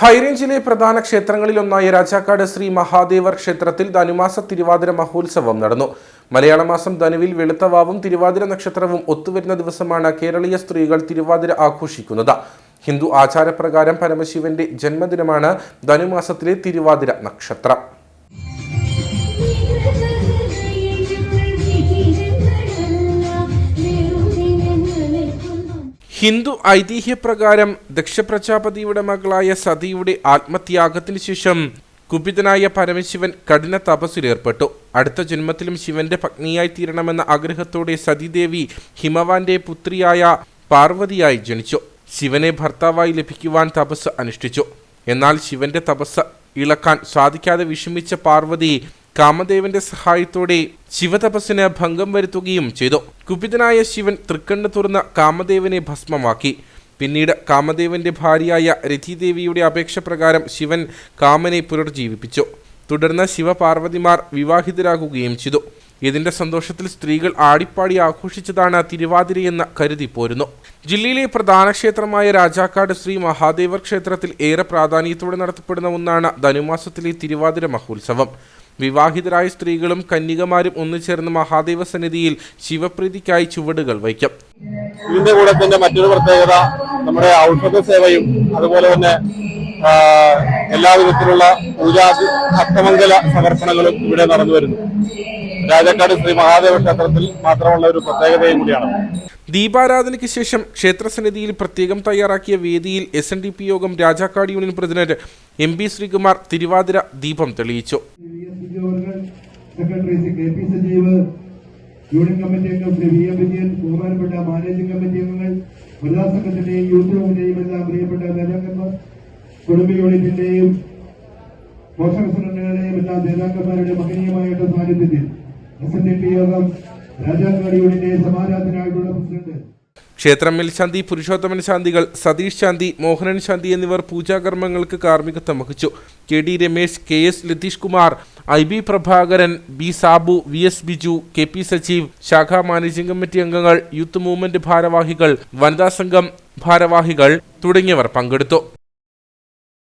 ഹൈറേഞ്ചിലെ പ്രധാന ക്ഷേത്രങ്ങളിലൊന്നായ രാജാക്കാട് ശ്രീ മഹാദേവർ ക്ഷേത്രത്തിൽ ധനുമാസ തിരുവാതിര മഹോത്സവം നടന്നു. മലയാള മാസം ധനുവിൽ വെളുത്തവാവും തിരുവാതിര നക്ഷത്രവും ഒത്തുവരുന്ന ദിവസമാണ് കേരളീയ സ്ത്രീകൾ തിരുവാതിര ആഘോഷിക്കുന്നത്. ഹിന്ദു ആചാരപ്രകാരം പരമശിവന്റെ ജന്മദിനമാണ് ധനുമാസത്തിലെ തിരുവാതിര നക്ഷത്രം. ഹിന്ദു ഐതിഹ്യപ്രകാരം ദക്ഷപ്രജാപതിയുടെ മകളായ സതിയുടെ ആത്മത്യാഗത്തിന് ശേഷം കുപിതനായ പരമശിവൻ കഠിന തപസ്സിലേർപ്പെട്ടു. അടുത്ത ജന്മത്തിലും ശിവന്റെ പത്നിയായി തീരണമെന്ന ആഗ്രഹത്തോടെ സതീദേവി ഹിമവാന്റെ പുത്രിയായ പാർവതിയായി ജനിച്ചു. ശിവനെ ഭർത്താവായി ലഭിക്കുവാൻ തപസ് അനുഷ്ഠിച്ചു. എന്നാൽ ശിവന്റെ തപസ് ഇളക്കാൻ സാധിക്കാതെ വിഷമിച്ച പാർവതി കാമദേവന്റെ സഹായത്തോടെ ശിവതപസ്സിന് ഭംഗം വരുത്തുകയും ചെയ്തു. കുപിതനായ ശിവൻ തൃക്കണ്ണ് തുറന്ന കാമദേവനെ ഭസ്മമാക്കി. പിന്നീട് കാമദേവന്റെ ഭാര്യയായ രതിദേവിയുടെ അപേക്ഷ പ്രകാരം ശിവൻ കാമനെ പുനർജീവിപ്പിച്ചു. തുടർന്ന് ശിവപാർവതിമാർ വിവാഹിതരാകുകയും ചെയ്തു. ഇതിന്റെ സന്തോഷത്തിൽ സ്ത്രീകൾ ആടിപ്പാടി ആഘോഷിച്ചതാണ് തിരുവാതിരയെന്ന് കരുതി പോരുന്നു. ജില്ലയിലെ പ്രധാന ക്ഷേത്രമായ രാജാക്കാട് ശ്രീ മഹാദേവർ ക്ഷേത്രത്തിൽ ഏറെ പ്രാധാന്യത്തോടെ നടത്തപ്പെടുന്ന ഒന്നാണ് ധനുമാസത്തിലെ തിരുവാതിര മഹോത്സവം. വിവാഹിതരായ സ്ത്രീകളും കന്യകമാരും ഒന്നുചേർന്ന് മഹാദേവ സന്നിധിയിൽ ശിവപ്രീതിക്കായി ചുവടുകൾ വയ്ക്കും. ഇതിന്റെ കൂടെ തന്നെ മറ്റൊരു പ്രത്യേകത നമ്മുടെ ഔഷധ സേവയും അതുപോലെ തന്നെ എല്ലാ എല്ലാവിധത്തിലുള്ള പൂജാ ഭക്തമംഗല സമർപ്പണങ്ങളും ഇവിടെ നടന്നു വരുന്നു. രാജാക്കാട് ശ്രീ മഹാദേവ ക്ഷേത്രത്തിൽ മാത്രമുള്ള ഒരു പ്രത്യേകതയും കൂടിയാണ്. ദീപാരാധനയ്ക്ക് ശേഷം ക്ഷേത്രസന്നിധിയിൽ പ്രത്യേകം തയ്യാറാക്കിയ വേദിയിൽ എസ് എൻ ഡി പി യോഗം Rajakkad union president M P Sreekumar Thiruvathira ദീപം തെളിയിച്ചു V S Vijayavargan secretary Shri K P Sajeev union committee അംഗം ശ്രീ വി എം വിജയൻ ബഹുമാനപ്പെട്ട മാനേജിംഗ് കമ്മിറ്റി അംഗങ്ങൾ വനിതാ സംഘത്തിന്റെയും യൂത്ത് റൂമിന്റെയും എല്ലാം പ്രിയപ്പെട്ട നേതാക്കന്മാർ കുടുംബ യൂണിറ്റിന്റെയും പോഷക സംഘടനകളുടെയും എല്ലാ നേതാക്കന്മാരുടെ മഹനീയമായിട്ടുള്ള സാന്നിധ്യത്തിൽ എസ് എൻ ഡി പി യോഗം രാജാക്കാട് യൂണിയന്റെ സമാരാധനായിട്ടുള്ള പ്രസിഡന്റ് ക്ഷേത്രം ശാന്തി പുരുഷോത്തമൻ ശാന്തികൾ സതീഷ് ശാന്തി മോഹനൻ ശാന്തി എന്നിവർ പൂജാകർമ്മങ്ങൾക്ക് കാർമ്മികത്വം വഹിച്ചു. K D Ramesh K S Latheesh Kumar I B Prabhakaran B Sabu V S Biju K P Sajeev ശാഖാ മാനേജിംഗ് കമ്മിറ്റി അംഗങ്ങൾ യൂത്ത് മൂവ്മെന്റ് ഭാരവാഹികൾ വനിതാ സംഘം ഭാരവാഹികൾ തുടങ്ങിയവർ പങ്കെടുത്തു.